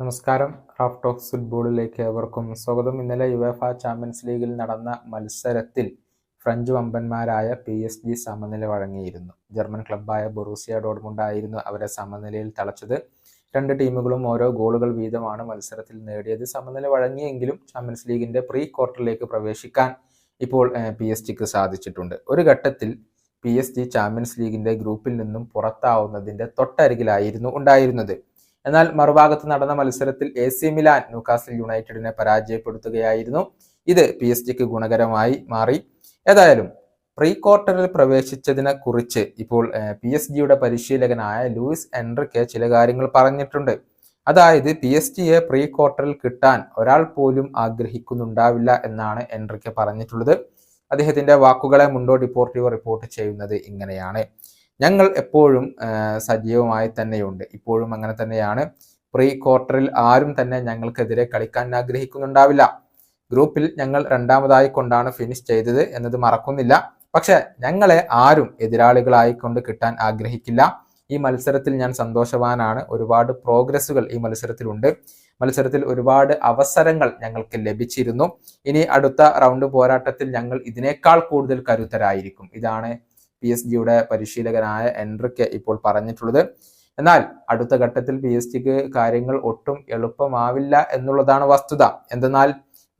നമസ്കാരം. Raf talks ഫുട്ബോളിലേക്ക് ഏവർക്കും സ്വാഗതം. ഇന്നലെ യുവേഫ ചാമ്പ്യൻസ് ലീഗിൽ നടന്ന മത്സരത്തിൽ ഫ്രഞ്ച് വമ്പന്മാരായ പി എസ് ജി സമനില വഴങ്ങിയിരുന്നു. ജർമ്മൻ ക്ലബ്ബായ ബൊറൂസിയ ഡോഡ്മുണ്ടായിരുന്നു അവരെ സമനിലയിൽ തളച്ചത്. രണ്ട് ടീമുകളും ഓരോ ഗോളുകൾ വീതമാണ് മത്സരത്തിൽ നേടിയത്. സമനില വഴങ്ങിയെങ്കിലും ചാമ്പ്യൻസ് ലീഗിന്റെ പ്രീ ക്വാർട്ടറിലേക്ക് പ്രവേശിക്കാൻ ഇപ്പോൾ പി എസ് ജിക്ക് സാധിച്ചിട്ടുണ്ട്. ഒരു ഘട്ടത്തിൽ പി എസ് ജി ചാമ്പ്യൻസ് ലീഗിന്റെ ഗ്രൂപ്പിൽ നിന്നും പുറത്താവുന്നതിന്റെ തൊട്ടരികിലായിരുന്നു ഉണ്ടായിരുന്നത്. എന്നാൽ മറുഭാഗത്ത് നടന്ന മത്സരത്തിൽ എ സി മിലാൻ ന്യൂകാസിൽ യുണൈറ്റഡിനെ പരാജയപ്പെടുത്തുകയായിരുന്നു. ഇത് പി എസ് ജിക്ക് ഗുണകരമായി മാറി. ഏതായാലും പ്രീ ക്വാർട്ടറിൽ പ്രവേശിച്ചതിനെ കുറിച്ച് ഇപ്പോൾ പി എസ് ജിയുടെ പരിശീലകനായ ലൂയിസ് എൻറിക്കെ ചില കാര്യങ്ങൾ പറഞ്ഞിട്ടുണ്ട്. അതായത് പി എസ് ജിയെ പ്രീ ക്വാർട്ടറിൽ കിട്ടാൻ ഒരാൾ പോലും ആഗ്രഹിക്കുന്നുണ്ടാവില്ല എന്നാണ് എൻറിക്കെ പറഞ്ഞിട്ടുള്ളത്. അദ്ദേഹത്തിന്റെ വാക്കുകളെ മുണ്ടോ ഡിപ്പോർട്ടിവ് റിപ്പോർട്ട് ചെയ്യുന്നത് ഇങ്ങനെയാണ്. ഞങ്ങൾ എപ്പോഴും സജീവമായി തന്നെയുണ്ട്. ഇപ്പോഴും അങ്ങനെ തന്നെയാണ്. പ്രീ ക്വാർട്ടറിൽ ആരും തന്നെ ഞങ്ങൾക്കെതിരെ കളിക്കാൻ ആഗ്രഹിക്കുന്നുണ്ടാവില്ല. ഗ്രൂപ്പിൽ ഞങ്ങൾ രണ്ടാമതായി കൊണ്ടാണ് ഫിനിഷ് ചെയ്തത് എന്നത് മറക്കുന്നില്ല. പക്ഷെ ഞങ്ങളെ ആരും എതിരാളികളായി കൊണ്ട് കിട്ടാൻ ആഗ്രഹിക്കില്ല. ഈ മത്സരത്തിൽ ഞാൻ സന്തോഷവാനാണ്. ഒരുപാട് പ്രോഗ്രസ്സുകൾ ഈ മത്സരത്തിലുണ്ട്. മത്സരത്തിൽ ഒരുപാട് അവസരങ്ങൾ ഞങ്ങൾക്ക് ലഭിച്ചിരുന്നു. ഇനി അടുത്ത റൗണ്ട് പോരാട്ടത്തിൽ ഞങ്ങൾ ഇതിനേക്കാൾ കൂടുതൽ കരുത്തരായിരിക്കും. ഇതാണ് പി എസ് ജിയുടെ പരിശീലകനായ എൻട്രിക്ക് ഇപ്പോൾ പറഞ്ഞിട്ടുള്ളത്. എന്നാൽ അടുത്ത ഘട്ടത്തിൽ പി എസ് ജിക്ക് കാര്യങ്ങൾ ഒട്ടും എളുപ്പമാവില്ല എന്നുള്ളതാണ് വസ്തുത. എന്തെന്നാൽ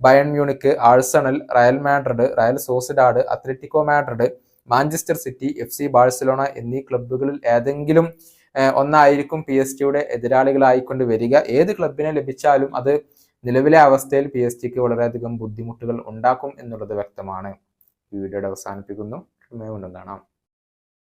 Bayern Munich Arsenal Real Madrid Real Sociedad Atletico Madrid Manchester City F C Barcelona എന്നീ ക്ലബ്ബുകളിൽ ഏതെങ്കിലും ഒന്നായിരിക്കും പി എസ് ജിയുടെ എതിരാളികളായിക്കൊണ്ട് വരിക. ഏത് ക്ലബിനെ ലഭിച്ചാലും അത് നിലവിലെ അവസ്ഥയിൽ പി എസ് ജിക്ക് വളരെയധികം ബുദ്ധിമുട്ടുകൾ ഉണ്ടാക്കും എന്നുള്ളത് വ്യക്തമാണ്. വീഡിയോയുടെ അവസാനിപ്പിക്കുന്നു. വീണ്ടും കാണാം.